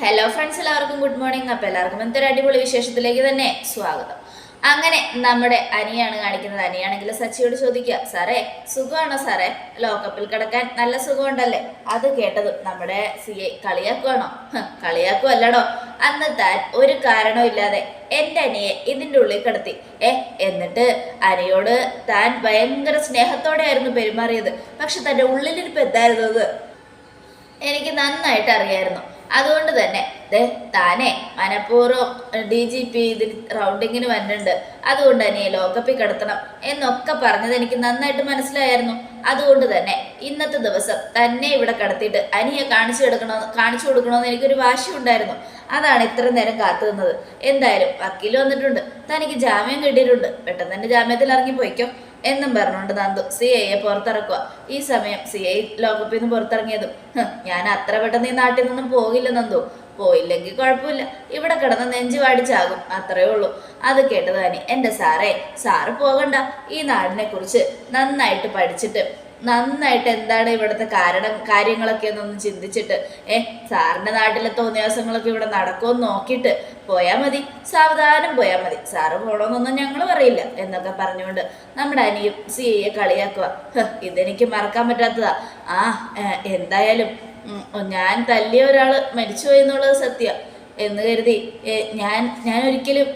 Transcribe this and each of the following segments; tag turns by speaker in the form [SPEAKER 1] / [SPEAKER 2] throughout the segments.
[SPEAKER 1] Hello friends എല്ലാവർക്കും good morning അപ്പോൾ എല്ലാവർക്കും എന്തൊരു അടിപൊളി വിശേഷത്തിലേക്ക് തന്നെ സ്വാഗതം. അങ്ങനെ നമ്മുടെ അനിയാണ് കാണിക്കുന്നത്. അനിയാണെങ്കിൽ സച്ചിയോട് ചോദിക്കുക സാറേ സുഖമാണോ സാറേ? ലോക്കപ്പിൽ കിടക്കാൻ നല്ല സുഖമുണ്ടല്ലേ? അത് കേട്ടതും നമ്മുടെ സി ഐ കളിയാക്കുവാണോ? കളിയാക്കുവല്ലടോ. അന്ന് താൻ ഒരു കാരണവുമില്ലാതെ എന്റെ അനിയെ ഇതിന്റെ ഉള്ളിൽ കിടത്തി. ഏ എന്നിട്ട് അനിയോട് താൻ ഭയങ്കര സ്നേഹത്തോടെയായിരുന്നു പെരുമാറിയത്. പക്ഷെ തന്റെ ഉള്ളിലിരിപ്പ് എന്തായിരുന്നു എനിക്ക് നന്നായിട്ട് അറിയായിരുന്നു. അതുകൊണ്ട് തന്നെ താനെ മനഃപൂർവം ഡി ജി പി ഇതിൽ റൗണ്ടിങ്ങിന് വന്നിട്ടുണ്ട്. അതുകൊണ്ട് തന്നെ ലോക്കപ്പിൽ കിടത്തണം എന്നൊക്കെ പറഞ്ഞത് എനിക്ക് നന്നായിട്ട് മനസ്സിലായിരുന്നു. അതുകൊണ്ട് തന്നെ ഇന്നത്തെ ദിവസം തന്നെ ഇവിടെ കടത്തിയിട്ട് അനിയെ കാണിച്ചു കൊടുക്കണോ കാണിച്ചു കൊടുക്കണമെന്ന് എനിക്കൊരു വാശി ഉണ്ടായിരുന്നു. അതാണ് ഇത്ര നേരം കാത്തു നിന്നത്. എന്തായാലും വക്കീൽ വന്നിട്ടുണ്ട്. തനിക്ക് ജാമ്യം കിട്ടിയിട്ടുണ്ട്. പെട്ടെന്ന് തന്നെ ജാമ്യത്തിൽ ഇറങ്ങി പോയിക്കോ എന്നും പറഞ്ഞുകൊണ്ട് നന്ദു സി ഐയെ പുറത്തിറക്കുക. ഈ സമയം സി ഐ ലോകപ്പിൽ നിന്ന് പുറത്തിറങ്ങിയതും ഞാൻ അത്ര പെട്ടെന്ന് ഈ നാട്ടിൽ നിന്നും പോകില്ല നന്ദു. പോയില്ലെങ്കിൽ കുഴപ്പമില്ല. ഇവിടെ കിടന്ന് നെഞ്ചു വാടിച്ചാകും അത്രയേ ഉള്ളൂ. അത് കേട്ടതാനി എന്റെ സാറേ സാറ് പോകണ്ട. ഈ നാടിനെ കുറിച്ച് നന്നായിട്ട് പഠിച്ചിട്ട് നന്നായിട്ട് എന്താണ് ഇവിടുത്തെ കാരണം കാര്യങ്ങളൊക്കെ എന്നൊന്ന് ചിന്തിച്ചിട്ട് ഏ സാറിന്റെ നാട്ടിലെ തോന്നിയാസങ്ങളൊക്കെ ഇവിടെ നടക്കുമെന്ന് നോക്കിയിട്ട് പോയാൽ മതി സാവധാനം പോയാൽ മതി. സാറ് പോകണമെന്നൊന്നും ഞങ്ങൾ പറയില്ല എന്നൊക്കെ പറഞ്ഞുകൊണ്ട് നമ്മുടെ അനിയും സി എ കളിയാക്കുക ഇതെനിക്ക് മറക്കാൻ പറ്റാത്തതാ. ആ എന്തായാലും ഞാൻ തല്ലിയ ഒരാൾ മരിച്ചുപോയി എന്നുള്ളത് സത്യം. എന്ന് കരുതി ഞാൻ ഞാൻ ഒരിക്കലും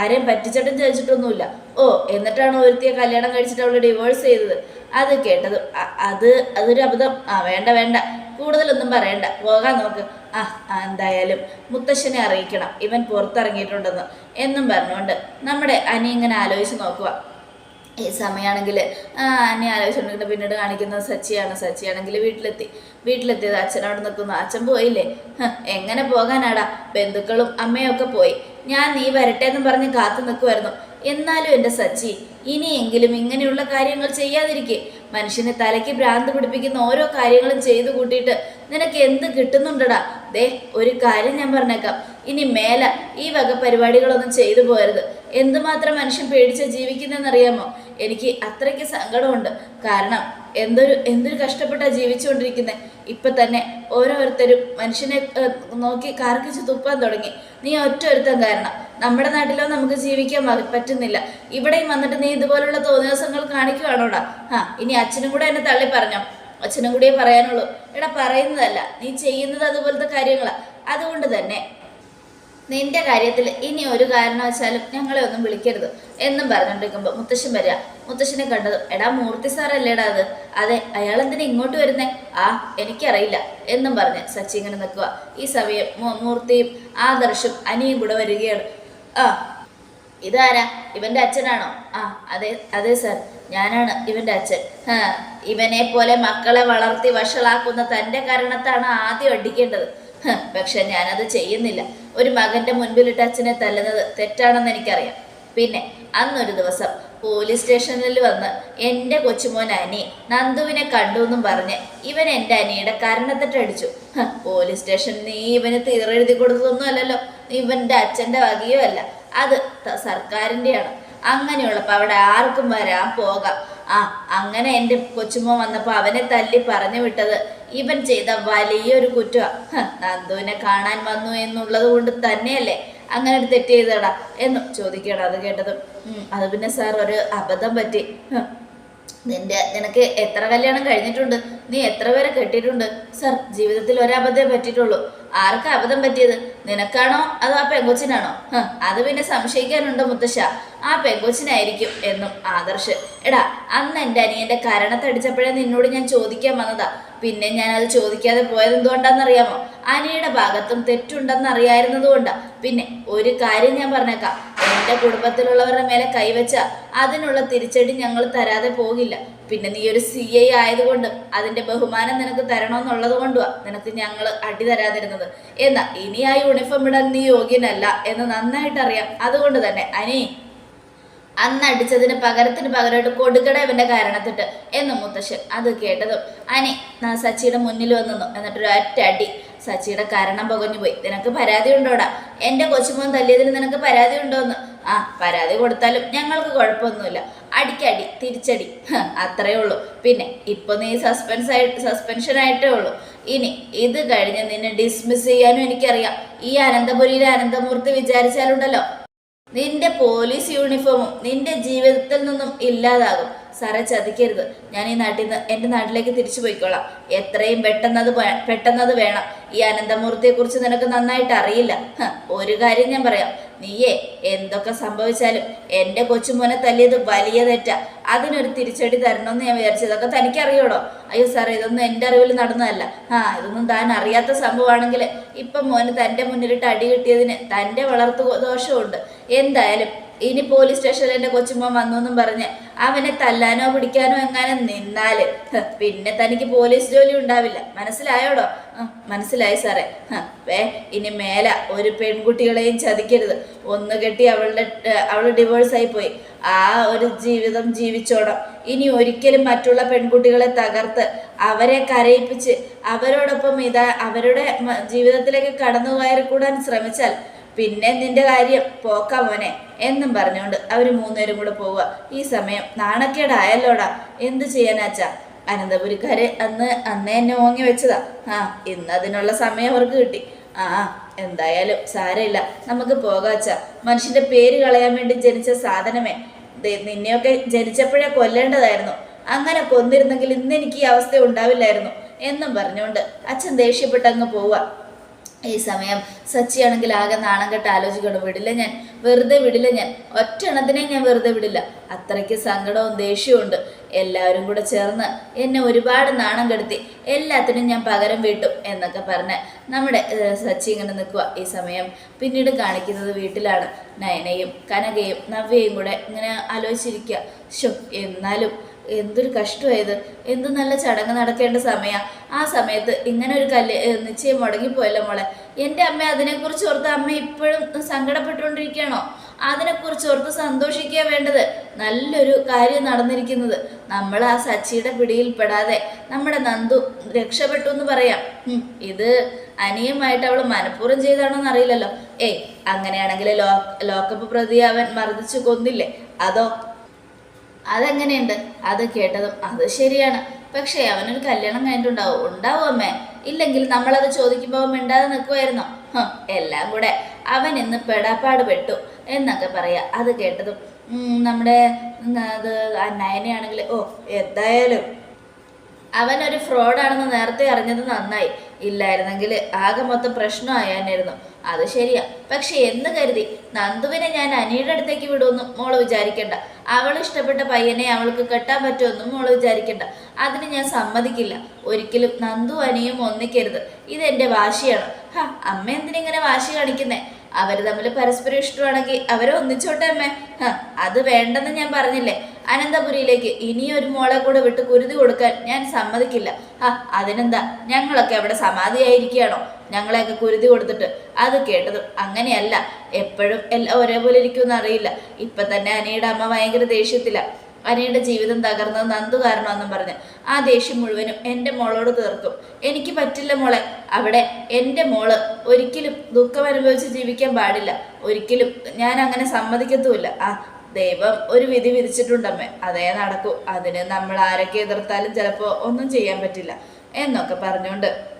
[SPEAKER 1] ആരെയും പറ്റിച്ചിട്ടും ചതിച്ചിട്ടൊന്നുമില്ല ഓ എന്നിട്ടാണ് ഒരുത്തിയെ കല്യാണം കഴിച്ചിട്ട് അവൾ ഡിവോഴ്സ് ചെയ്തത്? അത് കേട്ടത്. അത് അതൊരു അബദ്ധം. ആ വേണ്ട വേണ്ട. കൂടുതലൊന്നും പറയണ്ട. പോകാൻ നോക്ക്. ആ എന്തായാലും മുത്തശ്ശനെ അറിയിക്കണം. ഇവൻ പുറത്തിറങ്ങിയിട്ടുണ്ടെന്ന് എന്നും പറഞ്ഞുകൊണ്ട് നമ്മുടെ അനി ഇങ്ങനെ ആലോചിച്ച് നോക്കുക ഈ സമയമാണെങ്കിൽ അനി ആലോചിച്ചുണ്ടെങ്കിൽ പിന്നീട് കാണിക്കുന്നത് സച്ചിയാണ്. സച്ചിയാണെങ്കിൽ വീട്ടിലെത്തി. വീട്ടിലെത്തിയത് അച്ഛനോട് നിൽക്കുന്നു. അച്ഛൻ പോയില്ലേ? എങ്ങനെ പോകാനാടാ? ബന്ധുക്കളും അമ്മയൊക്കെ പോയി. ഞാൻ നീ വരട്ടെ എന്ന് പറഞ്ഞ് കാത്തു നിൽക്കുമായിരുന്നു എന്നാലും എന്റെ സച്ചി ഇനിയെങ്കിലും ഇങ്ങനെയുള്ള കാര്യങ്ങൾ ചെയ്യാതിരിക്കെ. മനുഷ്യനെ തലയ്ക്ക് ഭ്രാന്ത് പിടിപ്പിക്കുന്ന ഓരോ കാര്യങ്ങളും ചെയ്തു കൂട്ടിയിട്ട് നിനക്ക് എന്ത് കിട്ടുന്നുണ്ടടാ? ദേ ഒരു കാര്യം ഞാൻ പറഞ്ഞേക്കാം. ഇനി മേല ഈ വക പരിപാടികളൊന്നും ചെയ്തു പോരുത് എന്തുമാത്രം മനുഷ്യൻ പേടിച്ച് ജീവിക്കുന്നെന്നറിയാമോ എനിക്ക് അത്രയ്ക്ക് സങ്കടമുണ്ട്. കാരണം എന്തൊരു എന്തൊരു കഷ്ടപ്പെട്ടാ ജീവിച്ചുകൊണ്ടിരിക്കുന്നത് ഇപ്പൊ തന്നെ ഓരോരുത്തരും മനുഷ്യനെ നോക്കി കാർക്കിച്ച് തുപ്പാൻ തുടങ്ങി. നീ ഒറ്റ ഒരുത്തം കാരണം. നമ്മുടെ നാട്ടിലോ നമുക്ക് ജീവിക്കാൻ പറ്റുന്നില്ല. ഇവിടെയും വന്നിട്ട് നീ ഇതുപോലുള്ള തോന്നിവസങ്ങൾ കാണിക്കുവാണോടാ? ആ ഇനി അച്ഛനും കൂടെ എന്നെ തള്ളി പറഞ്ഞോ? അച്ഛനും കൂടിയേ പറയാനുള്ളൂ. എടാ പറയുന്നതല്ല. നീ ചെയ്യുന്നത് അതുപോലത്തെ കാര്യങ്ങളാ. അതുകൊണ്ട് തന്നെ നിന്റെ കാര്യത്തിൽ ഇനി ഒരു കാരണവശാലും ഞങ്ങളെ ഒന്നും വിളിക്കരുത് എന്നും പറഞ്ഞുകൊണ്ടിരിക്കുമ്പോൾ മുത്തശ്ശൻ വരിക. മുത്തശ്ശനെ കണ്ടത് എടാ മൂർത്തി സാറല്ലേടാ അത്? അതെ അയാൾ ഇങ്ങോട്ട് വരുന്നേ? ആ എനിക്കറിയില്ല എന്നും പറഞ്ഞ് സച്ചി ഇങ്ങനെ നിൽക്കുക. ഈ സമയം മൂർത്തിയും ആദർശും അനിയും കൂടെ വരികയാണ്. ആ ഇതാരാ? ഇവന്റെ അച്ഛനാണോ? ആ അതെ അതെ സാർ ഞാനാണ് ഇവന്റെ അച്ഛൻ. ഇവനെ പോലെ മക്കളെ വളർത്തി വഷളാക്കുന്ന തന്റെ കാരണത്താണ് ആദ്യം അടിക്കേണ്ടത്. പക്ഷെ ഞാനത് ചെയ്യുന്നില്ല. ഒരു മകന്റെ മുൻപിലിട്ട് അച്ഛനെ തല്ലുന്നത് തെറ്റാണെന്ന് എനിക്കറിയാം. പിന്നെ അന്നൊരു ദിവസം പോലീസ് സ്റ്റേഷനിൽ വന്ന് എന്റെ കൊച്ചുമോൻ അനി നന്ദുവിനെ കണ്ടു എന്നും പറഞ്ഞ് ഇവൻ എന്റെ അനിയുടെ കരണത്തിട്ടടിച്ചു പോലീസ് സ്റ്റേഷനിൽ നീ ഇവന് തീറെഴുതി കൊടുത്തതൊന്നും അല്ലല്ലോ. ഇവന്റെ അച്ഛന്റെ വകയോ അല്ല. അത് സർക്കാരിന്റെയാണ്. അങ്ങനെയുള്ളപ്പോൾ അവിടെ ആർക്കും വരാൻ പോകാം. ആ അങ്ങനെ എന്റെ കൊച്ചുമോൻ വന്നപ്പോൾ അവനെ തല്ലി പറഞ്ഞു വിട്ടത് ഇവൻ ചെയ്ത വലിയൊരു കുറ്റമാണ് നന്ദുവിനെ കാണാൻ വന്നു എന്നുള്ളത് കൊണ്ട് തന്നെയല്ലേ അങ്ങനെ ഒരു തെറ്റ് ചെയ്തടാ എന്നും ചോദിക്കണം അത് കേട്ടതും. "ഉം, അത് പിന്നെ സാർ ഒരു അബദ്ധം പറ്റി. നിന്റെ നിനക്ക് എത്ര കല്യാണം കഴിഞ്ഞിട്ടുണ്ട്? നീ എത്ര പേരെ കെട്ടിയിട്ടുണ്ട്? സർ ജീവിതത്തിൽ ഒരബദ്ധമേ പറ്റിയിട്ടുള്ളൂ. ആർക്കാ അബദ്ധം പറ്റിയത്? നിനക്കാണോ അതോ ആ പെങ്കൊച്ചിനാണോ? അത് പിന്നെ സംശയിക്കാനുണ്ടോ മുത്തശ്ശ? ആ പെങ്കൊച്ചിനായിരിക്കും എന്നും ആദർശ്. എടാ അന്ന് എന്റെ അനിയന്റെ കരണത്തടിച്ചപ്പോഴേ നിന്നോട് ഞാൻ ചോദിക്കാൻ വന്നതാ. പിന്നെ ഞാൻ അത് ചോദിക്കാതെ പോയത് എന്തുകൊണ്ടാണെന്നറിയാമോ? അനിയുടെ ഭാഗത്തും തെറ്റുണ്ടെന്ന് അറിയായിരുന്നത് കൊണ്ടാ. പിന്നെ ഒരു കാര്യം ഞാൻ പറഞ്ഞേക്കാം. എന്റെ കുടുംബത്തിലുള്ളവരുടെ മേലെ കൈവച്ച അതിനുള്ള തിരിച്ചടി ഞങ്ങൾ തരാതെ പോകില്ല. പിന്നെ നീ ഒരു സി ഐ ആയതുകൊണ്ടും അതിന്റെ ബഹുമാനം നിനക്ക് തരണമെന്നുള്ളത് കൊണ്ടുവാ. നിനക്ക് ഞങ്ങൾ അടി തരാതിരുന്നത്. എന്നാ ഇനി ആ യൂണിഫോം ഇടാൻ നീ യോഗ്യനല്ല എന്ന് നന്നായിട്ട് അറിയാം അതുകൊണ്ട് തന്നെ അനി അന്ന് അടിച്ചതിന് പകരത്തിന് പകരമായിട്ട് കൊടുക്കട ഇവന്റെ കാരണത്തിട്ട് എന്ന് മുത്തശ്ശൻ അത് കേട്ടതും. അനി സച്ചിയുടെ മുന്നിൽ വന്നു. എന്നിട്ടൊരു ഒറ്റ അടി. സച്ചിയുടെ കാരണം പകഞ്ഞു പോയി. നിനക്ക് പരാതി ഉണ്ടോടാ? എന്റെ കൊച്ചുമോൻ തല്ലിയതിന് നിനക്ക് പരാതി ഉണ്ടോന്ന്? ആ പരാതി കൊടുത്താലും ഞങ്ങൾക്ക് കുഴപ്പമൊന്നുമില്ല. അടിക്കടി തിരിച്ചടി. അത്രേ ഉള്ളൂ. പിന്നെ ഇപ്പൊ നീ സസ്പെൻസ് ആയിട്ട് സസ്പെൻഷൻ ആയിട്ടേ ഉള്ളൂ. ഇനി ഇത് കഴിഞ്ഞ് നിന്നെ ഡിസ്മിസ് ചെയ്യാനും എനിക്കറിയാം. ഈ അനന്തപുരിയിലെ അനന്തമൂർത്തി വിചാരിച്ചാലുണ്ടല്ലോ. നിന്റെ പോലീസ് യൂണിഫോമും നിന്റെ ജീവിതത്തിൽ നിന്നും ഇല്ലാതാകും. സാറെ ചതിക്കരുത്. ഞാൻ ഈ നാട്ടിൽ നിന്ന് എന്റെ നാട്ടിലേക്ക് തിരിച്ചു പോയിക്കോളാം. എത്രയും പെട്ടെന്നത് പെട്ടെന്നത് വേണം. ഈ അനന്തമൂർത്തിയെക്കുറിച്ച് നിനക്ക് നന്നായിട്ട് അറിയില്ല. ഒരു കാര്യം ഞാൻ പറയാം. നീയേ എന്തൊക്കെ സംഭവിച്ചാലും എന്റെ കൊച്ചുമോനെ തല്ലിയത് വലിയ തെറ്റാ. അതിനൊരു തിരിച്ചടി തരണമെന്ന് ഞാൻ വിചാരിച്ചതൊക്കെ തനിക്കറിയോടോ? അയ്യോ സാറേ ഇതൊന്നും എന്റെ അറിവിൽ നടന്നതല്ല. ആ ഇതൊന്നും താൻ അറിയാത്ത സംഭവമാണെങ്കിൽ ഇപ്പം മോന് തന്റെ മുന്നിലിട്ട് അടി കിട്ടിയതിന് തന്റെ വളർത്തു ദോഷമുണ്ട് എന്തായാലും ഇനി പോലീസ് സ്റ്റേഷനിൽ എന്റെ കൊച്ചുമോൻ വന്നു എന്നും പറഞ്ഞ് അവനെ തല്ലാനോ പിടിക്കാനോ എങ്ങാനും നിന്നാൽ പിന്നെ തനിക്ക് പോലീസ് ജോലി ഉണ്ടാവില്ല. മനസ്സിലായോടോ? മനസ്സിലായി സാറേ. വേ ഇനി മേല ഒരു പെൺകുട്ടികളെയും ചതിക്കരുത്. ഒന്ന് കെട്ടി അവളുടെ അവൾ ഡിവോഴ്സ് ഡിവോഴ്സായി പോയി. ആ ഒരു ജീവിതം ജീവിച്ചോടാം ഇനി ഒരിക്കലും മറ്റുള്ള പെൺകുട്ടികളെ തകർത്ത് അവരെ കരയിപ്പിച്ച് അവരോടൊപ്പം ഇതാ അവരുടെ ജീവിതത്തിലേക്ക് കടന്നു കയറിക്കൂടാൻ ശ്രമിച്ചാൽ പിന്നെ നിന്റെ കാര്യം പോക്കാ മോനെ. എന്നും പറഞ്ഞുകൊണ്ട് അവർ മൂന്നുപേരും കൂടെ പോവുക. ഈ സമയം നാണക്കേടായല്ലോടാ. എന്ത് ചെയ്യാനാച്ചാ അനന്തപുരിക്കാര് അന്ന് അന്നേ എന്നെ ഓങ്ങി വെച്ചതാ. ആ ഇന്ന് അതിനുള്ള സമയം അവർക്ക് കിട്ടി. ആ എന്തായാലും സാരമില്ല. നമുക്ക് പോകാച്ച മനുഷ്യന്റെ പേര് കളയാൻ വേണ്ടി ജനിച്ച സാധനമേ. നിന്നെയൊക്കെ ജനിച്ചപ്പോഴേ കൊല്ലേണ്ടതായിരുന്നു. അങ്ങനെ കൊന്നിരുന്നെങ്കിൽ ഇന്ന് എനിക്ക് ഈ അവസ്ഥ ഉണ്ടാവില്ലായിരുന്നു. എന്നും പറഞ്ഞുകൊണ്ട് അച്ഛൻ ദേഷ്യപ്പെട്ടങ്ങ് പോവുക. ഈ സമയം സച്ചിയാണെങ്കിൽ ആകെ നാണം കെട്ട് ആലോചിക്കണം? വിടില്ല ഞാൻ. വെറുതെ വിടില്ല ഞാൻ. ഒറ്റ എണ്ണത്തിനെ ഞാൻ വെറുതെ വിടില്ല. അത്രയ്ക്ക് സങ്കടവും ദേഷ്യവും ഉണ്ട്. എല്ലാവരും കൂടെ ചേർന്ന് എന്നെ ഒരുപാട് നാണം കെടുത്തി എല്ലാത്തിനും ഞാൻ പകരം വീട്ടും എന്നൊക്കെ പറഞ്ഞ് നമ്മുടെ സച്ചി ഇങ്ങനെ നിൽക്കുക ഈ സമയം. പിന്നീട് കാണിക്കുന്നത് വീട്ടിലാണ്. നയനയും കനകയും നവ്യയും കൂടെ ഇങ്ങനെ ആലോചിച്ചിരിക്കുക ഷോ എന്നാലും എന്തൊരു കഷ്ടമായത്? എന്ത് നല്ല ചടങ്ങ് നടക്കേണ്ട സമയ. ആ സമയത്ത് ഇങ്ങനെ ഒരു കല്ല് നിശ്ചയം മുടങ്ങിപ്പോയല്ലോ മോളെ. എന്റെ അമ്മ അതിനെക്കുറിച്ച് ഓർത്ത് അമ്മ ഇപ്പോഴും സങ്കടപ്പെട്ടുകൊണ്ടിരിക്കുകയാണോ? അതിനെക്കുറിച്ച് ഓർത്ത് സന്തോഷിക്കുക വേണ്ടത്? നല്ലൊരു കാര്യം നടന്നിരിക്കുന്നത്. നമ്മൾ ആ സച്ചിയുടെ പിടിയിൽപ്പെടാതെ നമ്മുടെ നന്ദു രക്ഷപ്പെട്ടു എന്ന് പറയാം. ഇത് അനിയമായിട്ട് അവൾ മനഃപൂർവം ചെയ്താണോന്ന് അറിയില്ലല്ലോ. ഏയ് അങ്ങനെയാണെങ്കിൽ ലോ ലോക്കപ്പ് പ്രതി അവൻ മർദ്ദിച്ചു കൊന്നില്ലേ? അതോ അതെങ്ങനെയുണ്ട്? അത് കേട്ടതും അത് ശരിയാണ്. പക്ഷേ അവനൊരു കല്യാണം കഴിഞ്ഞിട്ടുണ്ടാവും. ഉണ്ടാവും അമ്മേ? ഇല്ലെങ്കിൽ നമ്മളത് ചോദിക്കുമ്പോൾ അവൻ മിണ്ടാതെ നിൽക്കുമായിരുന്നു എല്ലാം കൂടെ. അവൻ ഇന്ന് പെടാപ്പാട് പെട്ടു എന്നൊക്കെ പറയാ. അത് കേട്ടതും നമ്മുടെ അത് നയനയാണെങ്കിൽ ഓ എന്തായാലും. അവനൊരു ഫ്രോഡാണെന്ന് നേരത്തെ അറിഞ്ഞത് നന്നായി. ഇല്ലായിരുന്നെങ്കിൽ ആകെ മൊത്തം പ്രശ്നമായാനായിരുന്നു അത് ശരിയാ. പക്ഷെ എന്ന് കരുതി നന്ദുവിനെ ഞാൻ അനിയുടെ അടുത്തേക്ക് വിടുമെന്നും മോൾ വിചാരിക്കണ്ട. അവൾ ഇഷ്ടപ്പെട്ട പയ്യനെ അവൾക്ക് കെട്ടാൻ പറ്റുമെന്നും മോൾ വിചാരിക്കണ്ട. അതിന് ഞാൻ സമ്മതിക്കില്ല. ഒരിക്കലും നന്ദു അനിയും ഒന്നിക്കരുത്. ഇതെന്റെ വാശിയാണ്. ഹാ അമ്മ എന്തിനിങ്ങനെ വാശി കാണിക്കുന്നേ? അവർ തമ്മിൽ പരസ്പരം ഇഷ്ടമാണെങ്കിൽ അവരെ ഒന്നിച്ചോട്ടെ അമ്മേ. അത് വേണ്ടെന്ന് ഞാൻ പറഞ്ഞില്ലേ? അനന്തപുരിയിലേക്ക് ഇനിയൊരു മോളെ കൂടെ വിട്ട് കുരുതി കൊടുക്കാൻ ഞാൻ സമ്മതിക്കില്ല. ആ അതിനെന്താ? ഞങ്ങളൊക്കെ അവിടെ സമാധിയായിരിക്കുകയാണോ? ഞങ്ങളെയൊക്കെ കുരുതി കൊടുത്തിട്ട് അത് കേട്ടതും അങ്ങനെയല്ല. എപ്പോഴും എല്ലാം ഒരേപോലെ ഇരിക്കുമെന്ന് അറിയില്ല. ഇപ്പൊ തന്നെ അനിയുടെ അമ്മ ഭയങ്കര ദേഷ്യത്തില. അനിയുടെ ജീവിതം തകർന്നത് നന്ദു കാരണമെന്നും പറഞ്ഞ്. ആ ദേഷ്യം മുഴുവനും എന്റെ മോളോട് തീർക്കും എനിക്ക് പറ്റില്ല മോളെ. അവിടെ എന്റെ മോൾ ഒരിക്കലും ദുഃഖം അനുഭവിച്ച് ജീവിക്കാൻ പാടില്ല. ഒരിക്കലും ഞാൻ അങ്ങനെ സമ്മതിക്കത്തുമില്ല. ആ ദൈവം ഒരു വിധി വിധിച്ചിട്ടുണ്ടമ്മേ അതേ നടക്കൂ. അതിന് നമ്മൾ ആരൊക്കെ എതിർത്താലും ചിലപ്പോൾ ഒന്നും ചെയ്യാൻ പറ്റില്ല. എന്നൊക്കെ പറഞ്ഞുകൊണ്ട്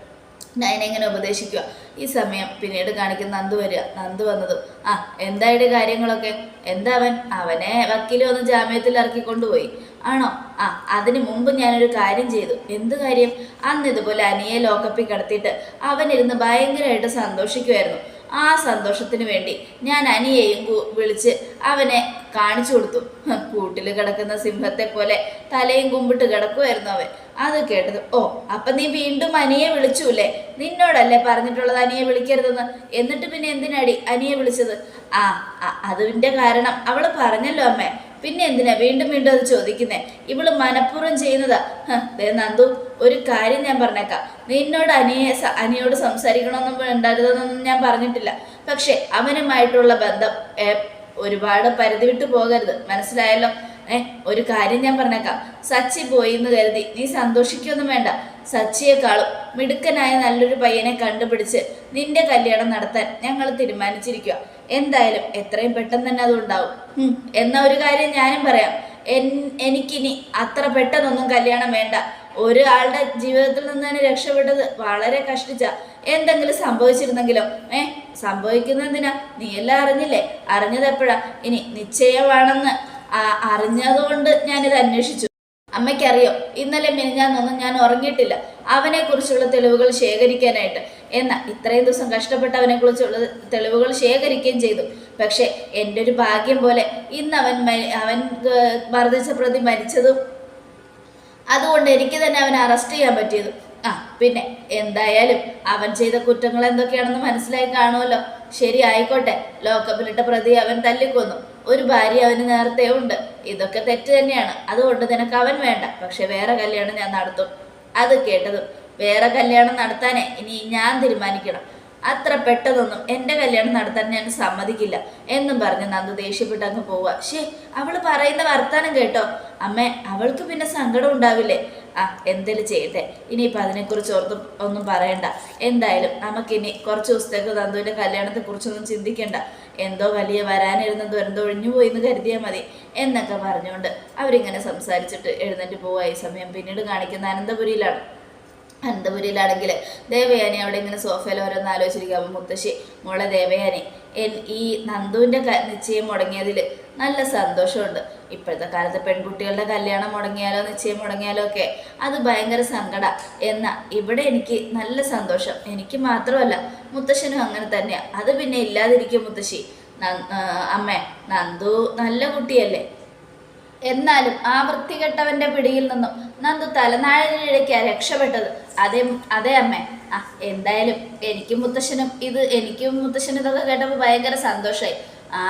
[SPEAKER 1] നയന ഇങ്ങനെ ഉപദേശിക്കുക? ഈ സമയം പിന്നീട് കാണിക്കുന്ന നന്ദു വരിക. നന്ദു വന്നതും ആ എന്തായിട്ട് കാര്യങ്ങളൊക്കെ? എന്താവൻ അവനെ വക്കീൽ വന്ന് ജാമ്യത്തിൽ ഇറക്കിക്കൊണ്ടുപോയി. ആണോ? ആ അതിന് മുമ്പ് ഞാനൊരു കാര്യം ചെയ്തു. എന്ത് കാര്യം? അന്ന് ഇതുപോലെ അനിയെ ലോക്കപ്പിൽ കിടത്തിയിട്ട് അവനിരുന്ന് ഭയങ്കരമായിട്ട് സന്തോഷിക്കുമായിരുന്നു ആ സന്തോഷത്തിന് വേണ്ടി ഞാൻ അനിയെയും വിളിച്ച് അവനെ കാണിച്ചു കൊടുത്തു. കൂട്ടിൽ കിടക്കുന്ന സിംഹത്തെ പോലെ തലയും കുമ്പിട്ട് കിടക്കുമായിരുന്നു അവൻ. അത് കേട്ടത് ഓ അപ്പൊ നീ വീണ്ടും അനിയെ വിളിച്ചൂല്ലേ നിന്നോടല്ലേ പറഞ്ഞിട്ടുള്ളത് അനിയെ വിളിക്കരുതെന്ന്? എന്നിട്ട് പിന്നെ എന്തിനാടി അനിയെ വിളിച്ചത്? ആ അതിന്റെ കാരണം അവൾ പറഞ്ഞല്ലോ അമ്മേ. പിന്നെ എന്തിനാ വീണ്ടും വീണ്ടും അത് ചോദിക്കുന്നേ? ഇവൾ മനഃപൂർവം ചെയ്യുന്നതാ. ദേ നന്ദു ഒരു കാര്യം ഞാൻ പറഞ്ഞേക്കാം. നിന്നോട് അനിയെ അനിയോട് സംസാരിക്കണമെന്നും ഉണ്ടാകരുതെന്നൊന്നും ഞാൻ പറഞ്ഞിട്ടില്ല. പക്ഷെ അവനുമായിട്ടുള്ള ബന്ധം ഒരുപാട് പരിധി വിട്ടു പോകരുത്. മനസ്സിലായല്ലോ? ഏ ഒരു കാര്യം ഞാൻ പറഞ്ഞേക്കാം. സച്ചി പോയി എന്ന് കരുതി. നീ സന്തോഷിക്കൊന്നും വേണ്ട. സച്ചിയെക്കാളും മിടുക്കനായ നല്ലൊരു പയ്യനെ കണ്ടുപിടിച്ച് നിന്റെ കല്യാണം നടത്താൻ ഞങ്ങൾ തീരുമാനിച്ചിരിക്കുക എന്തായാലും എത്രയും പെട്ടെന്ന് തന്നെ അതുണ്ടാവും. എന്ന ഒരു കാര്യം ഞാനും പറയാം. എൻ എനിക്കിനി അത്ര പെട്ടെന്നൊന്നും കല്യാണം വേണ്ട. ഒരാളുടെ ജീവിതത്തിൽ നിന്ന് തന്നെ രക്ഷപ്പെട്ടത് വളരെ കഷ്ടിച്ച. എന്തെങ്കിലും സംഭവിച്ചിരുന്നെങ്കിലോ? ഏ സംഭവിക്കുന്നതിനാ നീ എല്ലാം അറിഞ്ഞില്ലേ? അറിഞ്ഞത് എപ്പോഴാ? ഇനി നിശ്ചയമാണെന്ന് അറിഞ്ഞതുകൊണ്ട് ഞാനിത് അന്വേഷിച്ചു. അമ്മയ്ക്കറിയോ? ഇന്നലെ മിനിഞ്ഞാന്നൊന്നും ഞാൻ ഉറങ്ങിയിട്ടില്ല. അവനെ കുറിച്ചുള്ള തെളിവുകൾ ശേഖരിക്കാനായിട്ട്. എന്നാൽ ഇത്രയും ദിവസം കഷ്ടപ്പെട്ട് അവനെ കുറിച്ചുള്ള തെളിവുകൾ ശേഖരിക്കുകയും ചെയ്തു. പക്ഷേ എന്റെ ഒരു ഭാഗ്യം പോലെ ഇന്ന് അവൻ അവൻ മർദ്ദിച്ച പ്രതി മരിച്ചതും അതുകൊണ്ട് എനിക്ക് തന്നെ അവനെ അറസ്റ്റ് ചെയ്യാൻ പറ്റിയത്. ആ പിന്നെ എന്തായാലും അവൻ ചെയ്ത കുറ്റങ്ങൾ എന്തൊക്കെയാണെന്ന് മനസ്സിലായി കാണുമല്ലോ. ശരി ആയിക്കോട്ടെ. ലോക്കപ്പിലിട്ട പ്രതി അവൻ തല്ലിക്കൊന്നു. ഒരു ഭാര്യ അവന് നേരത്തെ ഉണ്ട്. ഇതൊക്കെ തെറ്റ് തന്നെയാണ്. അതുകൊണ്ട് നിനക്ക് അവൻ വേണ്ട. പക്ഷെ വേറെ കല്യാണം ഞാൻ നടത്തും. അത് കേട്ടതും വേറെ കല്യാണം നടത്താനേ ഇനി ഞാൻ തീരുമാനിക്കണം. അത്ര പെട്ടതൊന്നും എന്റെ കല്യാണം നടത്താൻ ഞാൻ സമ്മതിക്കില്ല എന്നും പറഞ്ഞ് നന്ദു ദേഷ്യപ്പെട്ട് അങ്ങ് പോവുക. ശേ അവൾ പറയുന്ന വർത്താനം കേട്ടോ. അമ്മേ അവൾക്ക് പിന്നെ സങ്കടം ഉണ്ടാവില്ലേ? ആ എന്തേലും ചെയ്യട്ടെ. ഇനിയിപ്പോൾ അതിനെക്കുറിച്ച് ഓർത്ത് ഒന്നും പറയണ്ട. എന്തായാലും നമുക്കിനി കുറച്ച് ദിവസത്തേക്ക് നന്ദുവിന്റെ കല്യാണത്തെക്കുറിച്ചൊന്നും ചിന്തിക്കേണ്ട. എന്തോ വലിയ വരാനിരുന്ന ദുരന്തം ഒഴിഞ്ഞു പോയി എന്ന് കരുതിയാൽ മതി എന്നൊക്കെ പറഞ്ഞുകൊണ്ട് അവരിങ്ങനെ സംസാരിച്ചിട്ട് എഴുന്നേറ്റ് പോവുക ഈ സമയം പിന്നീട് കാണിക്കുന്ന അനന്തപുരിയിലാണ്. അനന്തപുരിയിലാണെങ്കിൽ ദേവയാനി അവിടെ ഇങ്ങനെ സോഫയിൽ ഓരോന്ന് ആലോചിച്ചിരിക്കുക അപ്പം മുത്തശ്ശി മോളെ ദേവയാനി ഈ നന്ദുവിന്റെ നിശ്ചയം മുടങ്ങിയതിൽ നല്ല സന്തോഷമുണ്ട്. ഇപ്പോഴത്തെ കാലത്ത് പെൺകുട്ടികളുടെ കല്യാണം മുടങ്ങിയാലോ നിശ്ചയം മുടങ്ങിയാലോ ഒക്കെ അത് ഭയങ്കര സങ്കട. എന്നാൽ ഇവിടെ എനിക്ക് നല്ല സന്തോഷം. എനിക്ക് മാത്രമല്ല മുത്തശ്ശനും അങ്ങനെ തന്നെയാണ് അത് പിന്നെ ഇല്ലാതിരിക്കും മുത്തശ്ശി. അമ്മ നന്ദു നല്ല കുട്ടിയല്ലേ? എന്നാലും ആ വൃത്തികെട്ടവന്റെ പിടിയിൽ നിന്നും നന്ദു തലനാഴിനിടയ്ക്കാ രക്ഷപ്പെട്ടത്. അതേ അതേ അമ്മേ. ആ എന്തായാലും എനിക്കും മുത്തശ്ശനും ഇത് എനിക്കും മുത്തശ്ശനും ഇതൊക്കെ കേട്ടപ്പോൾ ഭയങ്കര സന്തോഷമായി ആ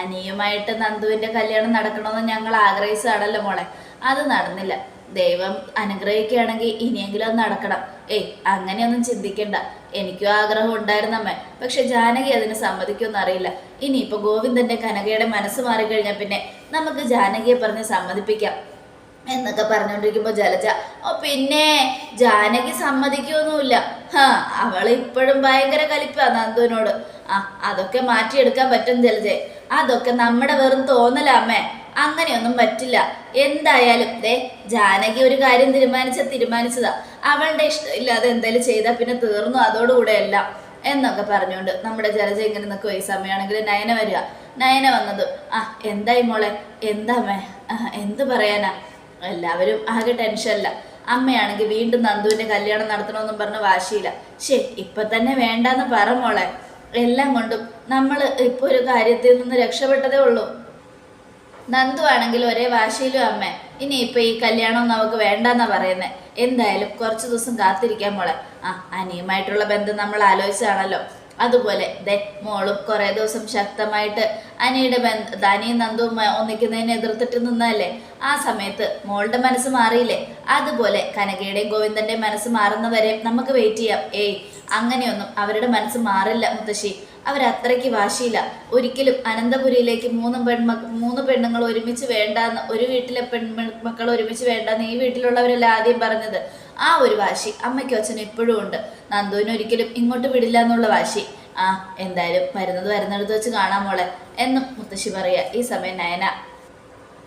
[SPEAKER 1] അനിയുമായിട്ട് നന്ദുവിന്റെ കല്യാണം നടക്കണമെന്ന് ഞങ്ങൾ ആഗ്രഹിച്ചതാണല്ലോ മോളെ. അത് നടന്നില്ല. ദൈവം അനുഗ്രഹിക്കുകയാണെങ്കിൽ ഇനിയെങ്കിലും അത് നടക്കണം. ഏയ് അങ്ങനെയൊന്നും ചിന്തിക്കണ്ട. എനിക്കും ആഗ്രഹം ഉണ്ടായിരുന്നമ്മേ പക്ഷെ ജാനകി അതിന് സമ്മതിക്കുമെന്ന് അറിയില്ല. ഇനിയിപ്പോ ഗോവിന്ദന്റെ കനകയുടെ മനസ്സ് മാറിക്കഴിഞ്ഞാൽ പിന്നെ നമുക്ക് ജാനകിയെ പറഞ്ഞ് സമ്മതിപ്പിക്കാം. എന്നൊക്കെ പറഞ്ഞുകൊണ്ടിരിക്കുമ്പോൾ ജലജ ഓ പിന്നെ ജാനകി സമ്മതിക്കൊന്നുമില്ല. അവൾ ഇപ്പോഴും ഭയങ്കര കലിപ്പാ നന്ദുവിനോട്. ആ അതൊക്കെ മാറ്റിയെടുക്കാൻ പറ്റും ജലജെ. അതൊക്കെ നമ്മുടെ വെറും തോന്നലാ അമ്മേ. അങ്ങനെയൊന്നും പറ്റില്ല. എന്തായാലും ദേ ജാനകി ഒരു കാര്യം തീരുമാനിച്ച തീരുമാനിച്ചതാ. അവളുടെ ഇഷ്ടമില്ലാതെ എന്തായാലും ചെയ്താൽ പിന്നെ തീർന്നു അതോടുകൂടെ എല്ലാം എന്നൊക്കെ പറഞ്ഞുകൊണ്ട് നമ്മുടെ ജലജ ഇങ്ങനെ നിൽക്കുക ഈ സമയമാണെങ്കിൽ നയന വരിക. നയന വന്നത് ആ എന്തായി മോളെ? എന്താ മേ എന്ത് പറയാനാ? എല്ലാവരും ആകെ ടെൻഷനില്ല അമ്മയാണെങ്കിൽ വീണ്ടും നന്ദുവിന്റെ കല്യാണം നടത്തണമെന്നും പറഞ്ഞ് വാശിയില്ല ശേ ഇപ്പൊ തന്നെ വേണ്ടാന്ന് പറ മോളെ. എല്ലാം കൊണ്ടും നമ്മൾ ഇപ്പൊ ഒരു കാര്യത്തിൽ നിന്ന് രക്ഷപ്പെട്ടതേ ഉള്ളൂ. നന്ദു ആണെങ്കിൽ ഒരേ വാശിയിലും അമ്മ. ഇനി ഇപ്പൊ ഈ കല്യാണം നമുക്ക് വേണ്ടെന്നാ പറയുന്നത് എന്തായാലും കുറച്ച് ദിവസം കാത്തിരിക്കാൻ മോളെ. ആ അനിയുമായിട്ടുള്ള ബന്ധം നമ്മൾ ആലോചിച്ചാണല്ലോ അതുപോലെ ദേ മോളും കുറേ ദിവസം ശക്തമായിട്ട് അനിയുടെ ബന്ധ അനിയും നന്ദുവും ഒന്നിക്കുന്നതിനെ എതിർത്തിട്ട് നിന്നല്ലേ ആ സമയത്ത് മോളുടെ മനസ്സ് മാറിയില്ലേ? അതുപോലെ കനകയുടെയും ഗോവിന്ദന്റെയും മനസ്സ് മാറുന്നവരെ നമുക്ക് വെയിറ്റ് ചെയ്യാം. ഏയ് അങ്ങനെയൊന്നും അവരുടെ മനസ്സ് മാറില്ല മുത്തശ്ശി. അവരത്രയ്ക്ക് വാശിയില്ല. ഒരിക്കലും അനന്തപുരിയിലേക്ക് മൂന്ന് പെൺമക്ക മൂന്ന് പെണ്ണുങ്ങൾ ഒരുമിച്ച് വേണ്ടാന്ന് ഒരു വീട്ടിലെ പെൺമക്കൾ ഒരുമിച്ച് വേണ്ടാന്ന് ഈ വീട്ടിലുള്ളവരല്ല ആദ്യം പറഞ്ഞത്? ആ ഒരു വാശി അമ്മയ്ക്കും അച്ഛനും ഇപ്പോഴും ഉണ്ട്. നന്ദുവിന് ഒരിക്കലും ഇങ്ങോട്ട് വിടില്ല എന്നുള്ള വാശി. ആ എന്തായാലും വരുന്നത് വരുന്നിടത്ത് വെച്ച് കാണാം മോളെ എന്നും മുത്തശ്ശി പറയുക. ഈ സമയം നയന.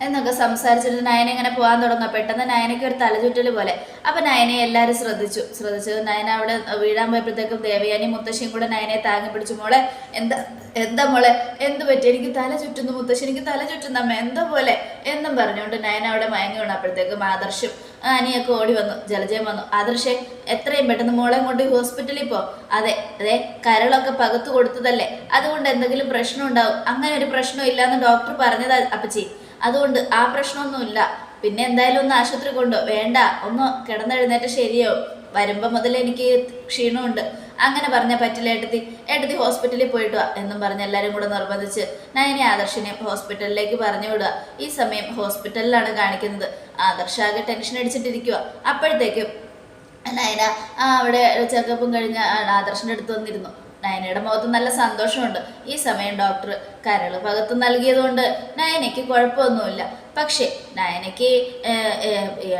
[SPEAKER 1] എന്നൊക്കെ സംസാരിച്ചിട്ട് നയന ഇങ്ങനെ പോകാൻ തുടങ്ങുക പെട്ടെന്ന് നയനയ്ക്ക് ഒരു തലചുറ്റൽ പോലെ. അപ്പൊ നയനെ എല്ലാവരും ശ്രദ്ധിച്ചു. ശ്രദ്ധിച്ചു നയന അവിടെ വീഴാൻ പോയപ്പോഴത്തേക്കും ദേവയാനി മുത്തശ്ശിയും കൂടെ നയനയെ താങ്ങി പിടിച്ചു. മോളെ എന്താ എന്താ മോളെ എന്ത് പറ്റി? എനിക്ക് തല ചുറ്റുന്നു മുത്തശ്ശി എനിക്ക് തല ചുറ്റുന്ന അമ്മ എന്താ പോലെ? എന്നും പറഞ്ഞുകൊണ്ട് നയന അവിടെ മയങ്ങി വീണപ്പോഴത്തേക്കും ആദർശം അനിയൊക്കെ ഓടി വന്നു ജലജയം വന്നു. ആദർശേ എത്രയും പെട്ടെന്ന് മോളെ കൊണ്ട് ഹോസ്പിറ്റലിൽ പോ. അതെ അതെ കരളൊക്കെ പകത്തു കൊടുത്തതല്ലേ? അതുകൊണ്ട് എന്തെങ്കിലും പ്രശ്നം ഉണ്ടാവും അങ്ങനെ ഒരു പ്രശ്നം ഇല്ലാന്ന് ഡോക്ടർ പറഞ്ഞതാ അപ്പച്ചി. അതുകൊണ്ട് ആ പ്രശ്നമൊന്നുമില്ല. പിന്നെ എന്തായാലും ഒന്ന് ആശുപത്രി കൊണ്ടോ? വേണ്ട. ഒന്ന് കിടന്നെഴുന്നേറ്റ് ശരിയോ? വരുമ്പോൾ മുതൽ എനിക്ക് ക്ഷീണമുണ്ട്. അങ്ങനെ പറഞ്ഞാൽ പറ്റില്ല ഏട്ടത്തി. ഏട്ടത്തി ഹോസ്പിറ്റലിൽ പോയിട്ട് വാ എന്നും പറഞ്ഞ് എല്ലാവരും കൂടെ നിർബന്ധിച്ച് നയനെ ആദർശിനെ ഹോസ്പിറ്റലിലേക്ക് പറഞ്ഞു വിടുക. ഈ സമയം ഹോസ്പിറ്റലിലാണ് കാണിക്കുന്നത്. ആദർശ ആകെ ടെൻഷൻ അടിച്ചിട്ടിരിക്കുക അപ്പോഴത്തേക്കും നയന അവിടെ ചെക്കപ്പും കഴിഞ്ഞ് ആദർശിന്റെ അടുത്ത് വന്നിരുന്നു. നയനയുടെ മുഖത്ത് നല്ല സന്തോഷമുണ്ട്. ഈ സമയം ഡോക്ടർ കരൾ പകത്ത് നൽകിയതുകൊണ്ട് നയനയ്ക്ക് കുഴപ്പമൊന്നുമില്ല. പക്ഷെ നയനയ്ക്ക്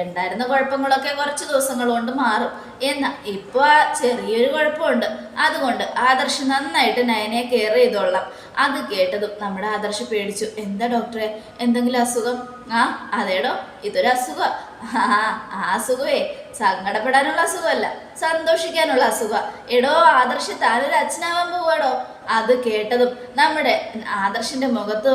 [SPEAKER 1] ഉണ്ടായിരുന്ന കുഴപ്പങ്ങളൊക്കെ കുറച്ച് ദിവസങ്ങൾ കൊണ്ട് മാറും. എന്നാൽ ഇപ്പോൾ ആ ചെറിയൊരു കുഴപ്പമുണ്ട്. അതുകൊണ്ട് ആദർശ് നന്നായിട്ട് നയനയെ കെയർ ചെയ്തോളാം. അത് കേട്ടതും നമ്മുടെ ആദർശ് പേടിച്ചു. എന്താ ഡോക്ടറെ? എന്തെങ്കിലും അസുഖം? ആ അതേടോ ഇതൊരു അസുഖം. ആ ആ അസുഖമേ സങ്കടപ്പെടാനുള്ള അസുഖമല്ല സന്തോഷിക്കാനുള്ള അസുഖം. എടോ ആദർശ് താനൊരു അച്ഛനാവാൻ പോവാടോ? അത് കേട്ടതും നമ്മുടെ ആദർശിന്റെ മുഖത്ത്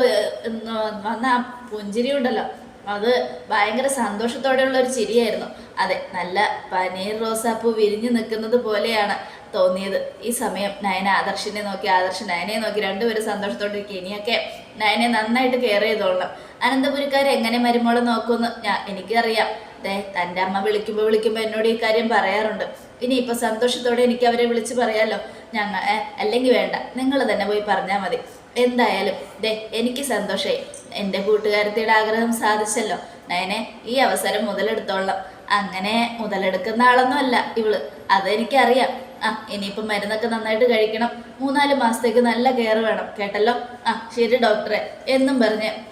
[SPEAKER 1] വന്ന ആ പുഞ്ചിരി ഉണ്ടല്ലോ അത് ഭയങ്കര സന്തോഷത്തോടെയുള്ള ഒരു ചിരിയായിരുന്നു. അതെ നല്ല പനീർ റോസാപ്പൂ വിരിഞ്ഞു നിൽക്കുന്നത് പോലെയാണ് തോന്നിയത്. ഈ സമയം നയന ആദർശിനെ നോക്കി ആദർശ് നയനയെ നോക്കി രണ്ടുപേരും സന്തോഷത്തോടെ ഇരിക്കുക ഇനിയൊക്കെ നയനെ നന്നായിട്ട് കെയർ ചെയ്തോളണം. അനന്തപുരിക്കാർ എങ്ങനെ മരുമോളെ നോക്കുമെന്ന് ഞാൻ എനിക്കറിയാം. ദേ തന്റെ അമ്മ വിളിക്കുമ്പോൾ വിളിക്കുമ്പോൾ എന്നോട് ഈ കാര്യം പറയാറുണ്ട്. ഇനി ഇപ്പം സന്തോഷത്തോടെ എനിക്ക് അവരെ വിളിച്ച് പറയാലോ? ഞങ്ങൾ അല്ലെങ്കിൽ വേണ്ട. നിങ്ങൾ തന്നെ പോയി പറഞ്ഞാൽ മതി. എന്തായാലും ദേ എനിക്ക് സന്തോഷമായി എന്റെ കൂട്ടുകാരത്തിയുടെ ആഗ്രഹം സാധിച്ചല്ലോ. നയനെ ഈ അവസരം മുതലെടുത്തോളാം അങ്ങനെ മുതലെടുക്കുന്ന ആളൊന്നും അല്ല ഇവൾ. അതെനിക്കറിയാം. ആ ഇനിയിപ്പം മരുന്നൊക്കെ നന്നായിട്ട് കഴിക്കണം. മൂന്നാൽ മാസത്തേക്ക് നല്ല കെയർ വേണം. കേട്ടല്ലോ? ആ ശരി ഡോക്ടറെ. എന്നും പറഞ്ഞ്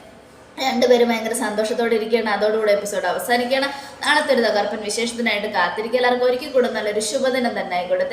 [SPEAKER 1] രണ്ടുപേരും ഭയങ്കര സന്തോഷത്തോടെ ഇരിക്കുകയാണ്. അതോടുകൂടെ എപ്പിസോഡ് അവസാനിക്കുകയാണ്. നാളത്തെ ഒരു തകർപ്പൻ വിശേഷത്തിനായിട്ട് കാത്തിരിക്കുക. എല്ലാവർക്കും ഒരിക്കൽ കൂടെ നല്ലൊരു ശുഭദിനം തന്നെ ആയിക്കോട്ടെ.